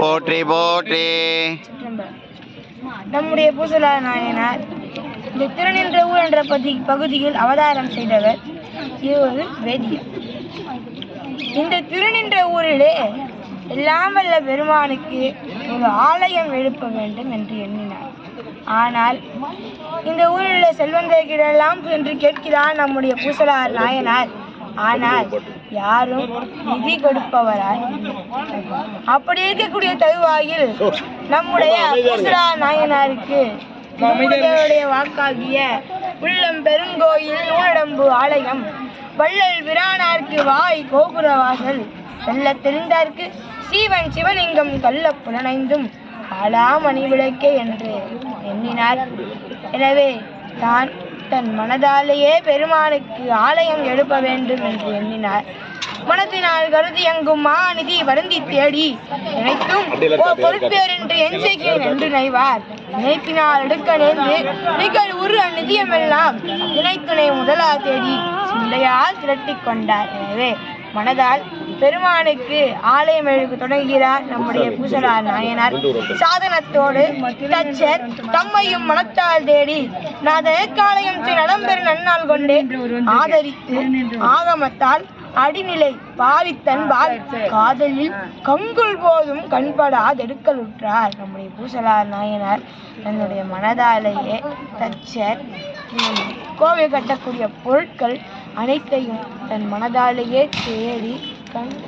போற்றி போற்றி. நம்முடைய பூசலா நாயனார் இந்த திருநின்ற ஊர் என்ற பதி பகுதியில் அவதாரம் செய்தவர் இது ஒரு வேதியர். இந்த திருநின்ற ஊரிலே எல்லாம் வல்ல பெருமானுக்கு ஒரு ஆலயம் எழுப்ப வேண்டும் என்று எண்ணினார். ஆனால் இந்த ஊரில் உள்ள செல்வந்தர்களிடெல்லாம் சென்று கேட்கிறார் நம்முடைய பூசலார் நாயனார் ஆனால் யாரும் நிதி கொடுப்பவராய். அப்படி இருக்கக்கூடிய தருவாயில் நம்முடைய பூசலா நாயனாருக்கு நம்முடைய வாக்காகிய உள்ளம் பெருங்கோயில் நூலடம்பு ஆலயம் வள்ளல் விரானார்க்கு வாய் கோபுர வாசல் வெல்ல தெரிந்தார்க்கு சீவன் சிவலிங்கம் கள்ள புலனைந்தும் ஆளாமணி விளக்கே என்று எண்ணினார். எனவே தான் தன் மனதாலேயே பெருமானுக்கு ஆலயம் எழுப்ப வேண்டும் என்று எண்ணினார். மனத்தினால் கருதி எங்கும் மாநிதி வருந்தி தேடி நினைத்தும் பொறுப்பேர் என்று என் செய்கிறேன் என்று நினைவார் நினைப்பினால் எடுக்க நேர்ந்து நிகழ் உரு அந்நிதியமெல்லாம் நினைத்துணை முதலா தேடி சிந்தையால் திரட்டிக் கொண்டார். எனவே மனதால் பெருமானுக்கு ஆலயம் எழுக்க தொடங்குகிறார் நம்முடைய பூசலார் நாயனார். சாதனத்தோடு தச்சர் தம்மையும் மனத்தால் தேடி நாதனக்காலயம் செய் நலம்பெரு நன்னால் கொண்டே ஆதரித்து ஆகமத்தால் அடிநிலை பாவித்தன்பால் காதலில் கங்குல் போதும் கண்படாதெடுக்கலுற்றார் நம்முடைய பூசலார் நாயனார் தன்னுடைய மனதாலேயே தச்சர் கோவில் கட்டக்கூடிய பொருட்கள் அனைத்தையும் தன் மனதாலேயே தேடி தேங்காய்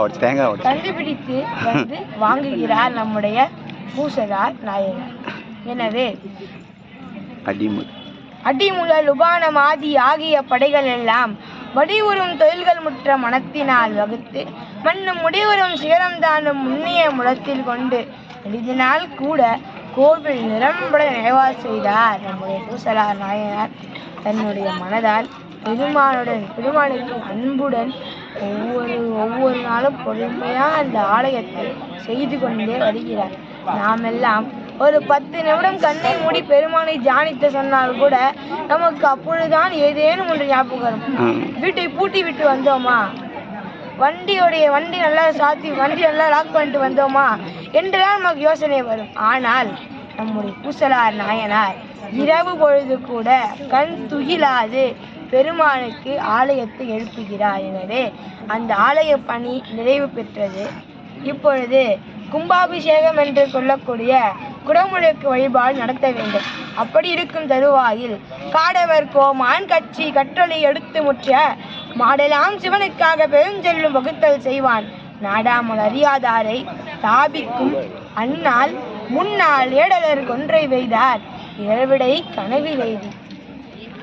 உடச்சு தேங்காய் உடச்சு. கண்டுபிடித்து வந்து வாங்குகிறார் நம்முடைய பூசலார் நாயனார் எனவே அடிமு அடிமுழல் உபானம் ஆதி ஆகிய படைகள் எல்லாம் வடிவுறும் தொழில்கள் முற்ற மனத்தினால் வகுத்து மண்ணும் முடிவுறும் சிகரம் தானும் முன்னிய முடத்தில் கொண்டு எழுதினால் கூட கோவில் நிரம்பட நிறைவால் செய்தார் நம்முடைய பூசலார் நாயனார் தன்னுடைய மனதால் பெருமானுடன் பெருமானுக்கு அன்புடன் ஒவ்வொரு ஒவ்வொரு நாளும் பொறுமையாக அந்த ஆலயத்தை செய்து கொண்டே வருகிறார். நாமெல்லாம் ஒரு பத்து நிமிடம் கண்ணை மூடி பெருமானை தியானித்து சொன்னால் கூட நமக்கு அப்பொழுதுதான் ஏதேனும் ஒன்று ஞாபகம் வரும். வீட்டை பூட்டி விட்டு வந்தோமா? வண்டியோடைய வண்டி நல்லா சாத்தி வண்டி நல்லா லாக் பண்ணிட்டு வந்தோமா? என்றுதான் நமக்கு யோசனை வரும். ஆனால் நம்முடைய பூசலார் நாயனார் இரவு பொழுது கூட கண் துகிலாது. பெருமானுக்கு ஆலயத்தை எழுப்புகிறார். எனவே அந்த ஆலய பணி நிறைவு பெற்றது. இப்பொழுது கும்பாபிஷேகம் என்று சொல்லக்கூடிய குடமுழுக்கு வழிபாடு நடத்த வேண்டும். அப்படி இருக்கும் தருவாயில் காடவர் கோமான் கட்சி கற்றலை எடுத்து முற்ற மாடலாம் சிவனுக்காக பெருஞ்செல்லும் வகுத்தல் செய்வான். நாடாமல் அறியாதாரை தாபிக்கும் அன்னால் முன்னால் ஏடலர் கொன்றை வெய்தார். இரவிடை கனவில் எய்தி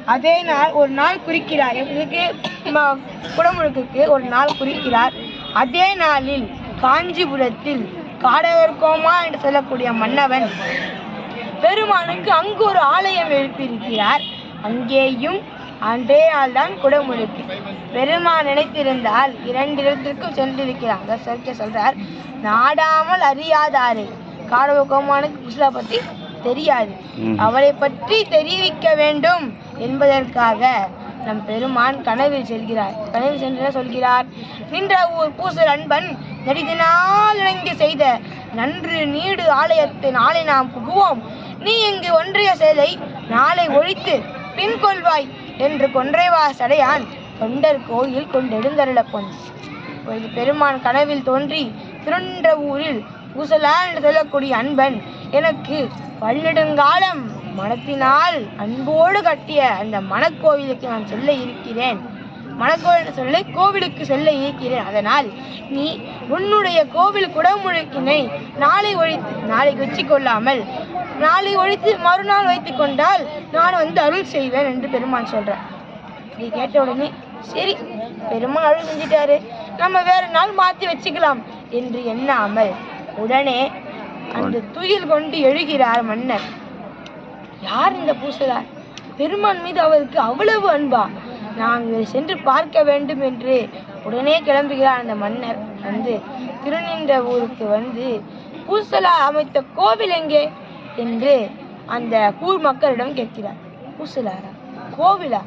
அதே நாள் ஒரு நாள் குறிக்கிறார். ம- குடமுழுக்குக்கு ஒரு நாள் குறிக்கிறார். அதே நாளில் காஞ்சிபுரத்தில் காடவர் கோமா என்று சொல்லக்கூடிய மன்னவன் பெருமானுக்கு அங்கு ஒரு ஆலயம் எழுப்பியிருக்கிறார். அங்கேயும் அதே நாள்தான் குடமுழுக்கு. பெருமான் நினைத்திருந்தால் இரண்டு இடத்திற்கும் சென்றிருக்கிறார். அங்க சொல்ல சொல்றார். நாடாமல் அறியாதாரே. காடவ கோமானுக்கு பத்தி தெரியாது. ம். அவரை பற்றி தெரிவிக்க வேண்டும். என்பதற்காக நம் பெருமான் கனவில் செல்கிறார். கனவில் சென்று சொல்கிறார்? நின்ற ஊர் பூசல் அன்பன் நெடுதினால் இணைந்து செய்த நன்று நீடு ஆலயத்தை நாளை நாம் புகுவோம். நீ இங்கு ஒன்றிய செயலை நாளை ஒழித்து பின் கொள்வாய் என்று கொன்றைவா சடையான் தொண்டர் கோயில் கொண்டெடுந்தருள பொன் பெருமான் கனவில் தோன்றி திருன்ற ஊரில் பூசலா செல்லக்கூடிய சொல்லக்கூடிய அன்பன் எனக்கு பல்லெடுங்காலம் மனத்தினால் அன்போடு கட்டிய அந்த மணக்கோவிலுக்கு நான் செல்ல இருக்கிறேன். மணக்கோவில் சொல்ல கோவிலுக்கு செல்ல இருக்கிறேன். அதனால் நீ உன்னுடைய கோவில் குடமுழுக்கினை நாளை ஒழித்து நாளைக்கு வச்சு கொள்ளாமல் நாளை ஒழித்து மறுநாள் வைத்துக் கொண்டால் நான் வந்து அருள் செய்வேன் என்று பெருமான் சொல்றார். இதை கேட்ட உடனே சரி பெருமாள் அருள் செஞ்சிட்டாரு. நம்ம வேற நாள் மாத்தி வச்சுக்கலாம் என்று எண்ணாமல் உடனே அந்த துயில் கொண்டு எழுகிறார் மன்னர். யார் இந்த பூசலார்? பெருமான் மீது அவருக்கு அவ்வளவு அன்பா? நாங்கள் சென்று பார்க்க வேண்டும் என்று உடனே கிளம்புகிறார் அந்த மன்னர். வந்து திருநின்ற ஊருக்கு வந்து பூசலார் அமைத்த கோவில் எங்கே? என்று அந்த கூழ் மக்களிடம் கேட்கிறார். பூசலாரா? கோவிலா?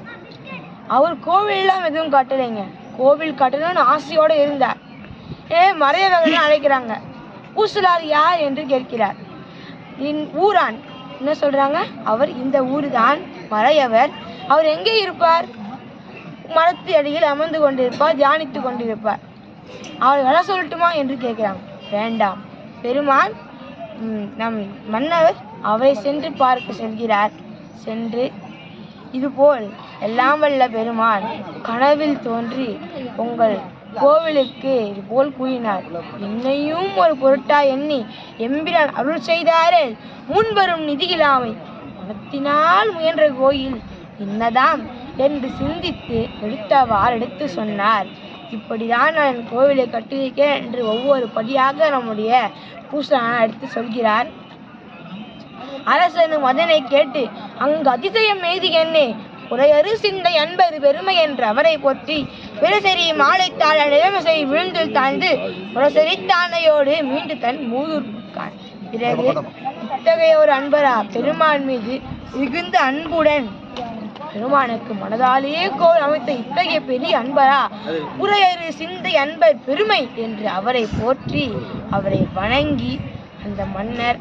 அவர் கோவிலெல்லாம் எதுவும் கட்டலைங்க. கோவில் கட்டணும்னு ஆசையோடு இருந்தார். ஏ மறையவர்கள் அழைக்கிறாங்க. பூசலார் யார்? என்று கேட்கிறார். இன் ஊரான் என்ன சொல்கிறாங்க அவர் இந்த ஊர் தான் மறையவர் அவர் எங்கே இருப்பார்? மரத்து அடியில் அமர்ந்து கொண்டிருப்பார் தியானித்து கொண்டிருப்பார். அவர் வர சொல்லட்டுமா என்று கேட்குறாங்க. வேண்டாம். பெருமான் நம் மன்னவர் அவரை சென்று பார்க்க செல்கிறார். சென்று இதுபோல் எல்லாம் வல்ல பெருமான் கனவில் தோன்றி உங்கள் கோவிலுக்கு இதுபோல் கூறினார். என்னையும் ஒரு பொருட்டா எண்ணி எம்பிரான் அருள் செய்தாரே. முன்வரும் நிதியிலாமை மனத்தினால் முயன்ற கோயில் என்னதாம் என்று சிந்தித்து எடுத்தவாறு எடுத்து சொன்னார். இப்படிதான் நான் கோவிலை கட்டியிருக்கேன் என்று ஒவ்வொரு படியாக நம்முடைய பூசலான எடுத்து சொல்கிறார். அரசனும் அதனை கேட்டு அங்கு அதிசயம் எய்து என்னே உரையறு சிந்தை அன்பது பெருமை என்று அவரை போற்றி விரசரி மாலைத்தாழ நிலைமசை விழுந்து தாழ்ந்து உரசரி மீண்டு தன் மூதூர் பிறகு இத்தகைய ஒரு அன்பரா பெருமான் மீது மிகுந்த அன்புடன் பெருமானுக்கு மனதாலேயே கோல் அமைத்த இத்தகைய பெரிய அன்பரா உரையறு சிந்தை அன்பர் பெருமை என்று அவரை போற்றி அவரை வணங்கி அந்த மன்னர்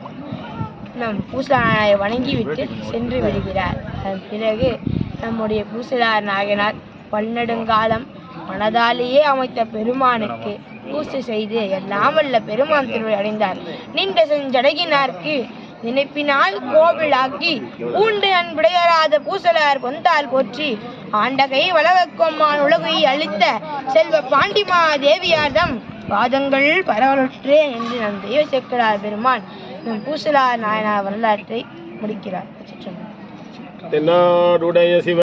நம் பூசலாரை வணங்கிவிட்டு சென்று விடுகிறார். அதன் பிறகு நம்முடைய பூசலார் நாயனார் பன்னெடுங்காலம் மனதாலேயே அமைத்த பெருமானுக்கு பூசை செய்து எல்லாம் வல்ல பெருமான் திருவை அடைந்தார். நின்ற செஞ்சடகினார்க்கு நினைப்பினால் கோவிலாக்கி பூண்டு அன்புடையராத பூசலார் கொந்தால் போற்றி ஆண்டகை வளவக்கொம்மான் உலகை அளித்த செல்வ பாண்டிமா தேவியார்தம் பாதங்கள் பரவலுற்றே என்று நம் தெய்வ செக்கடார் பெருமான் நம் பூசலார் நாயனார் வரலாற்றை முடிக்கிறார். ਤਿੰਨਾਂ ਡੋਡਾਂ ਜੀ ਅਸੀਂ